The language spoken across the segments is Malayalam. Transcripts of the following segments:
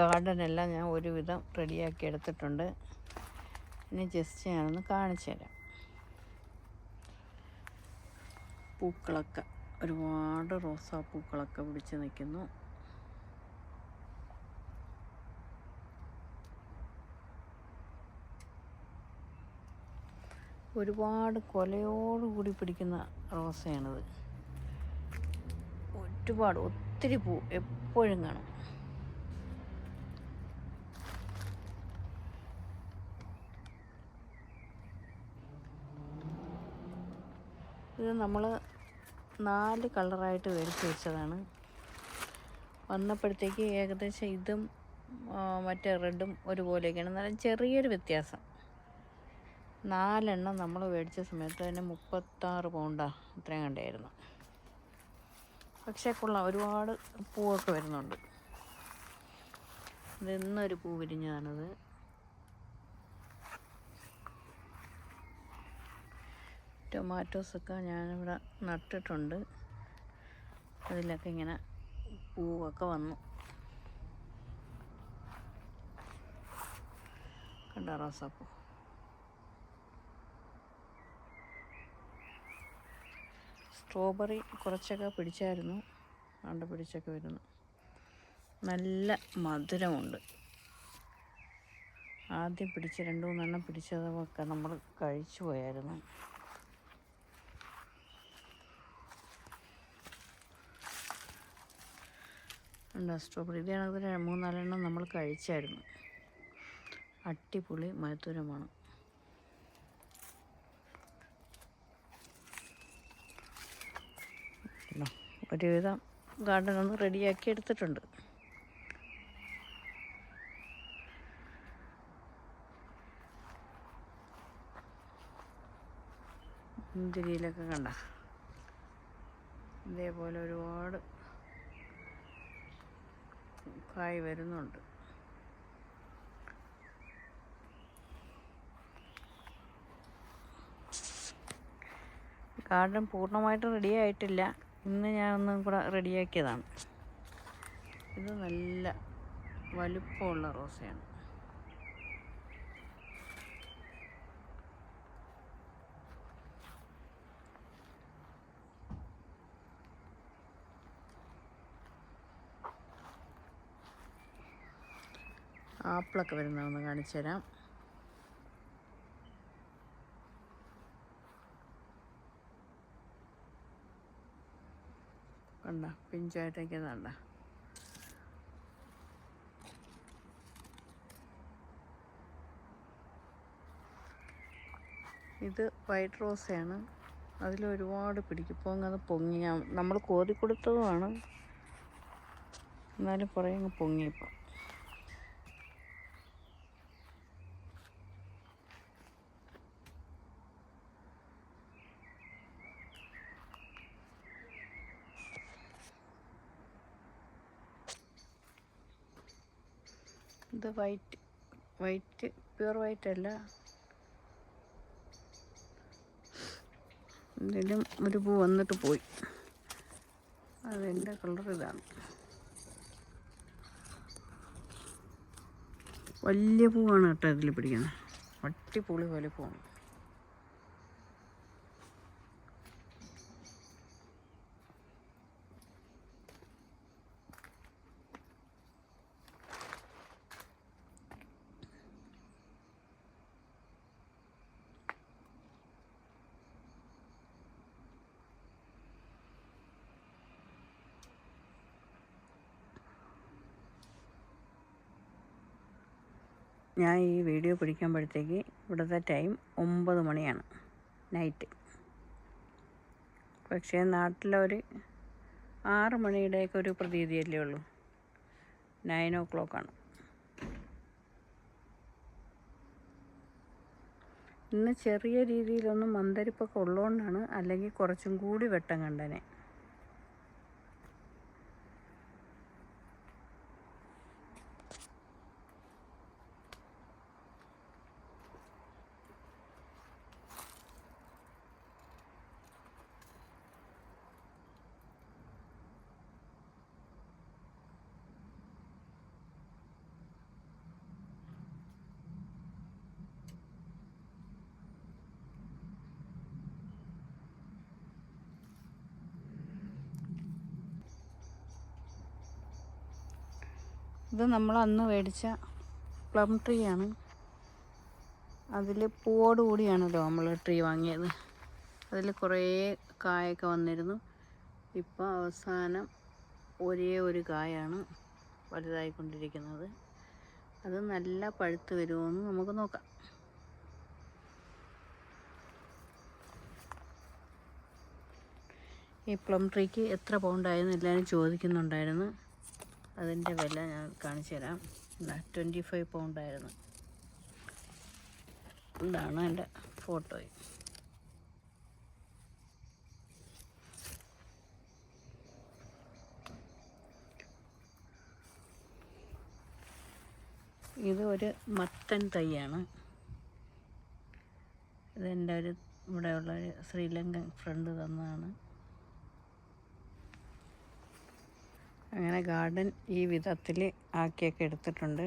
ഗാർഡനെല്ലാം ഞാൻ ഒരുവിധം റെഡിയാക്കി എടുത്തിട്ടുണ്ട്. ഇനി ജസ്റ്റ് ഞാനൊന്ന് കാണിച്ചു തരാം. പൂക്കളൊക്കെ ഒരുപാട് റോസാപ്പൂക്കളൊക്കെ പിടിച്ച് നിൽക്കുന്നു. ഒരുപാട് കൊലയോടുകൂടി പിടിക്കുന്ന റോസയാണിത്. ഒരുപാട് ഒത്തിരി പൂ എപ്പോഴും കാണും. ഇത് നമ്മൾ നാല് കളറായിട്ട് മേടിച്ച് വെച്ചതാണ്. വന്നപ്പോഴത്തേക്ക് ഏകദേശം ഇതും മറ്റേ റെഡും ഒരുപോലെയൊക്കെയാണ്. എന്നാലും ചെറിയൊരു വ്യത്യാസം. നാലെണ്ണം നമ്മൾ മേടിച്ച സമയത്ത് തന്നെ മുപ്പത്താറ് പൗണ്ടാ അത്രയും കണ്ടായിരുന്നു. പക്ഷേ കൊള്ളാം ഒരുപാട് പൂവൊക്കെ വരുന്നുണ്ട്. ഇത് ഇന്നൊരു പൂ ടൊമാറ്റോസൊക്കെ ഞാനിവിടെ നട്ടിട്ടുണ്ട്. അതിലൊക്കെ ഇങ്ങനെ പൂവൊക്കെ വന്നു. കണ്ട റോസാപ്പൂ? സ്ട്രോബെറി കുറച്ചൊക്കെ പിടിച്ചായിരുന്നു. കണ്ട് പിടിച്ചൊക്കെ വരുന്നു. നല്ല മധുരമുണ്ട്. ആദ്യം പിടിച്ച് രണ്ട് മൂന്നെണ്ണം പിടിച്ചതൊക്കെ നമ്മൾ കഴിച്ചു പോയായിരുന്നു. ഉണ്ട് സ്ട്രോബെറി ഇത് കണക്ക് മൂന്നാലെണ്ണം നമ്മൾ കഴിച്ചായിരുന്നു. അടിപൊളി മധുരമാണ്? ഒരുവിധം ഗാർഡൻ ഒന്ന് റെഡിയാക്കി എടുത്തിട്ടുണ്ട്. മുന്തിരിയിലൊക്കെ കണ്ട. ഇതേപോലെ ഒരുപാട് കായ് വരുന്നുണ്ട്. ഗാർഡൻ പൂർണമായിട്ട് റെഡി ആയിട്ടില്ല. ഇന്ന് ഞാൻ ഒന്നും കൂടെ റെഡിയാക്കിയതാണ് ഇത് നല്ല വലുപ്പമുള്ള റോസയാണ്. ആപ്പിളൊക്കെ വരുന്നതൊന്ന് കാണിച്ചു തരാം. കണ്ട പിഞ്ചായിട്ടേക്കുന്നുണ്ട ഇത് വൈറ്റ് റോസയാണ്. അതിൽ ഒരുപാട് പിടിക്കും. ഇപ്പോൾ അത് പൊങ്ങി നമ്മൾ കോരി കൊടുത്തതുമാണ് എന്നാലും കുറേ അങ്ങ് പൊങ്ങിയപ്പോൾ ഇത് വൈറ്റ് വൈറ്റ് പ്യുർ വൈറ്റ് അല്ല ഇതിലും ഒരു പൂ വന്നിട്ട് പോയി. അതിന്റെ കളർ ഇതാണ്. വലിയ പൂവാണ് കേട്ടോ ഇതിൽ പിടിക്കുന്നത് വട്ടിപ്പൊളി പോലെ പൂവാണ്. ഞാൻ ഈ വീഡിയോ പിടിക്കുമ്പോഴത്തേക്ക് ഇവിടുത്തെ ടൈം ഒമ്പത് മണിയാണ് നൈറ്റ്. പക്ഷേ നാട്ടിലൊരു ആറ് മണിയുടെയൊക്കെ ഒരു പ്രതീതിയല്ലേ ഉള്ളൂ. നയൻ ഓ ക്ലോക്കാണ് ഇന്ന് ചെറിയ രീതിയിലൊന്നും മന്ദരിപ്പൊക്കെ ഉള്ളതുകൊണ്ടാണ് അല്ലെങ്കിൽ കുറച്ചും കൂടി വെട്ടം കണ്ടനെ. ഇത് നമ്മൾ അന്ന് മേടിച്ച പ്ലം ട്രീ ആണ്. അതിൽ പൂവോടുകൂടിയാണല്ലോ നമ്മൾ ട്രീ വാങ്ങിയത്. അതിൽ കുറേ കായൊക്കെ വന്നിരുന്നു. ഇപ്പോൾ അവസാനം ഒരേ ഒരു കായാണ് വലുതായിക്കൊണ്ടിരിക്കുന്നത്. അത് നല്ല പഴുത്ത് വരുമോയെന്ന് നമുക്ക് നോക്കാം. ഈ പ്ലം ട്രീക്ക് എത്ര പൗണ്ടായെന്ന് എല്ലാവരും ചോദിക്കുന്നുണ്ടായിരുന്നു. അതിന്റെ വില ഞാൻ കാണിച്ചു തരാം. ട്വന്റി ഫൈവ് പൗണ്ടായിരുന്നു ഇതാണ് എന്റെ ഫോട്ടോ ഇത് ഒരു മത്തൻ തൈയാണ്. ഇതെന്റെ ഒരു ഇവിടെയുള്ള ഒരു ശ്രീലങ്കൻ ഫ്രണ്ട് തന്നതാണ്. അങ്ങനെ ഗാർഡൻ ഈ വിധത്തിൽ ആക്കിയൊക്കെ എടുത്തിട്ടുണ്ട്.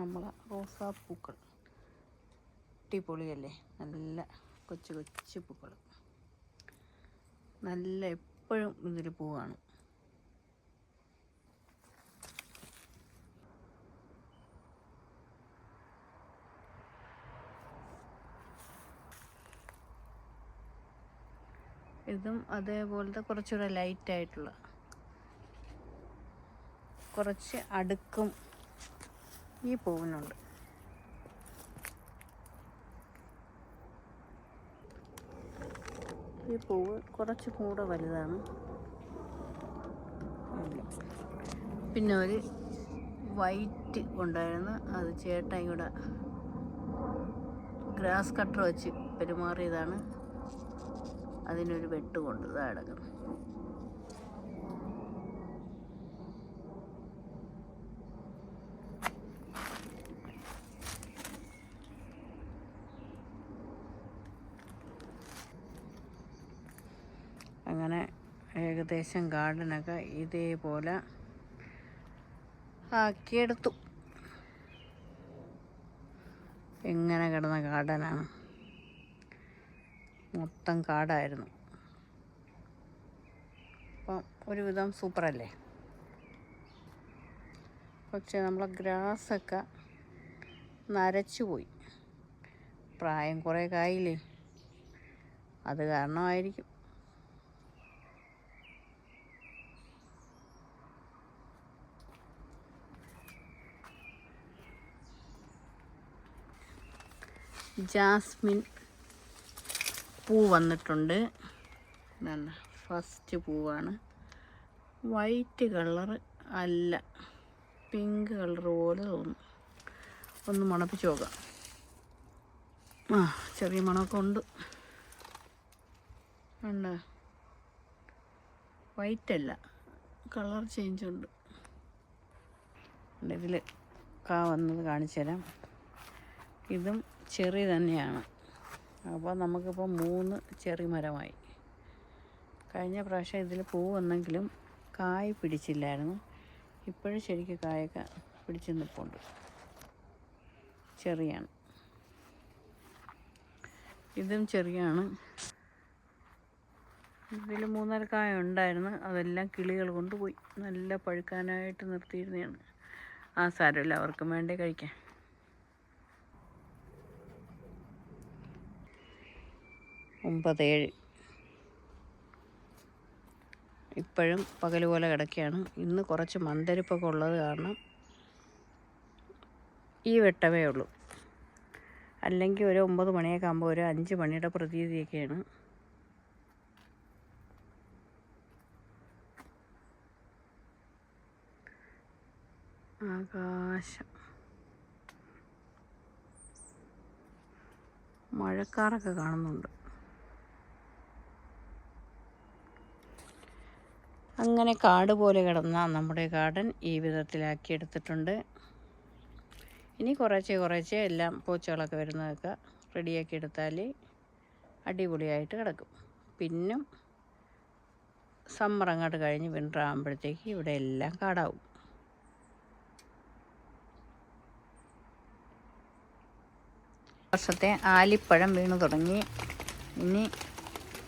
നമ്മൾ റോസാപ്പൂക്കൾ അടിപൊളിയല്ലേ? നല്ല കൊച്ചു കൊച്ചു പൂക്കൾ നല്ല എപ്പോഴും ഇതിൽ പൂവാണ്. ഇതും അതേപോലത്തെ കുറച്ചുകൂടെ ലൈറ്റായിട്ടുള്ള കുറച്ച് അടുക്കും ഈ പൂവിനുണ്ട്. ഈ പൂവ് കുറച്ച് കൂടെ വലുതാണ്. പിന്നെ ഒരു വൈറ്റ് ഉണ്ടായിരുന്നു. അത് ചേട്ടൻ ഇവിടെ ഗ്രാസ് കട്ടർ വെച്ച് പെരുമാറിയതാണ്. അതിനൊരു വെട്ട് കൊണ്ട് കിടക്കുന്നു അങ്ങനെ ഏകദേശം ഗാർഡനൊക്കെ ഇതേപോലെ ആക്കിയെടുത്തു. എങ്ങനെ കിടന്ന ഗാർഡനാണ്. മൊത്തം കാടായിരുന്നു. അപ്പം ഒരുവിധം സൂപ്പറല്ലേ? പക്ഷെ നമ്മളെ ഗ്രാസൊക്കെ നരച്ചു പോയി. പ്രായം കുറേ കായില്ലേ? അത് കാരണമായിരിക്കും. ജാസ്മിൻ പൂ വന്നിട്ടുണ്ട്. ഇതാണ് ഫസ്റ്റ് പൂവാണ്. വൈറ്റ് കളർ അല്ല പിങ്ക് കളർ പോലെ തോന്നുന്നു ഒന്ന് മണപ്പിച്ച് നോക്കാം. ആ ചെറിയ മണമൊക്കെ ഉണ്ട്. ഉണ്ട് വൈറ്റ് അല്ല കളർ ചേഞ്ച് ഉണ്ട്. ഇതിൽ കാ വന്നത് കാണിച്ചു തരാം ഇതും ചെറി തന്നെയാണ്. അപ്പോൾ നമുക്കിപ്പോൾ മൂന്ന് ചെറി മരമായി. കഴിഞ്ഞ പ്രാവശ്യം ഇതിൽ പൂ വന്നെങ്കിലും കായ് പിടിച്ചില്ലായിരുന്നു. ഇപ്പോഴും ശരിക്കും കായൊക്കെ പിടിച്ച് നിൽപ്പുണ്ട്. ചെറിയാണ്. ഇതും ചെറിയാണ്. ഇതിൽ മൂന്നര കായ ഉണ്ടായിരുന്നു. അതെല്ലാം കിളികൾ കൊണ്ടുപോയി. നല്ല പഴുക്കാനായിട്ട് നിർത്തിയിരുന്നതാണ്. ആ സാരമില്ല അവർക്കും വേണ്ടേ കഴിക്കാൻ ഒമ്പത് ഏഴ് ഇപ്പോഴും പകൽ പോലെ കിടക്കുകയാണ് ഇന്ന് കുറച്ച് മന്ദരിപ്പൊക്കെ ഉള്ളത് കാരണം ഈ വെട്ടമേ ഉള്ളൂ. അല്ലെങ്കിൽ ഒരു ഒമ്പത് മണിയൊക്കെ ആകുമ്പോൾ ഒരു അഞ്ച് മണിയുടെ പ്രതീതിയൊക്കെയാണ്. ആകാശം. മഴക്കാറൊക്കെ കാണുന്നുണ്ട്. അങ്ങനെ കാട് പോലെ കിടന്ന നമ്മുടെ ഗാർഡൻ ഈ വിധത്തിലാക്കി എടുത്തിട്ടുണ്ട്. ഇനി കുറേശ്ശെ കുറേശ്ശെ എല്ലാം പൂച്ചകളൊക്കെ വരുന്നതൊക്കെ റെഡിയാക്കി എടുത്താൽ അടിപൊളിയായിട്ട് കിടക്കും. പിന്നും സമ്മർ അങ്ങോട്ട് കഴിഞ്ഞ് വിന്റർ ആകുമ്പോഴത്തേക്ക് ഇവിടെ എല്ലാം കാടാവും. വർഷത്തെ ആലിപ്പഴം വീണു തുടങ്ങി. ഇനി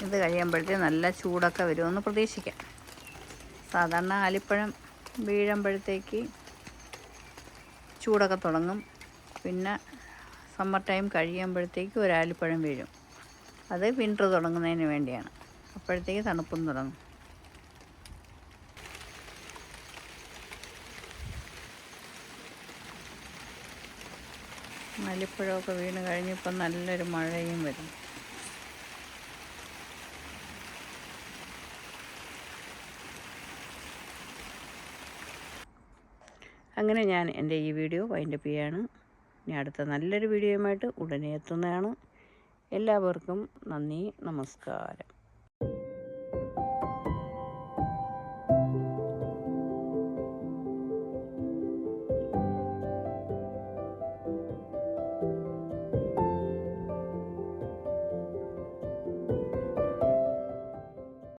ഇത് കഴിയുമ്പോഴത്തേക്ക് നല്ല ചൂടൊക്കെ വരുമെന്ന് പ്രതീക്ഷിക്കാം. സാധാരണ ആലിപ്പഴം വീഴുമ്പോഴത്തേക്ക് ചൂടൊക്കെ തുടങ്ങും. പിന്നെ സമ്മർ ടൈം കഴിയുമ്പോഴത്തേക്ക് ഒരു ആലിപ്പഴം വീഴും. അത് വിന്റർ തുടങ്ങുന്നതിന് വേണ്ടിയാണ്. അപ്പോഴത്തേക്ക് തണുപ്പും തുടങ്ങും. ആലിപ്പഴമൊക്കെ വീണ് കഴിഞ്ഞിപ്പം നല്ലൊരു മഴയും വരും. അങ്ങനെ ഞാൻ എന്റെ ഈ വീഡിയോ വൈൻഡപ്പ് ചെയ്യാണ്. ഇനി അടുത്ത നല്ലൊരു വീഡിയോയുമായിട്ട് ഉടനെ എത്തുന്നതാണ്. എല്ലാവർക്കും നന്ദി നമസ്കാരം.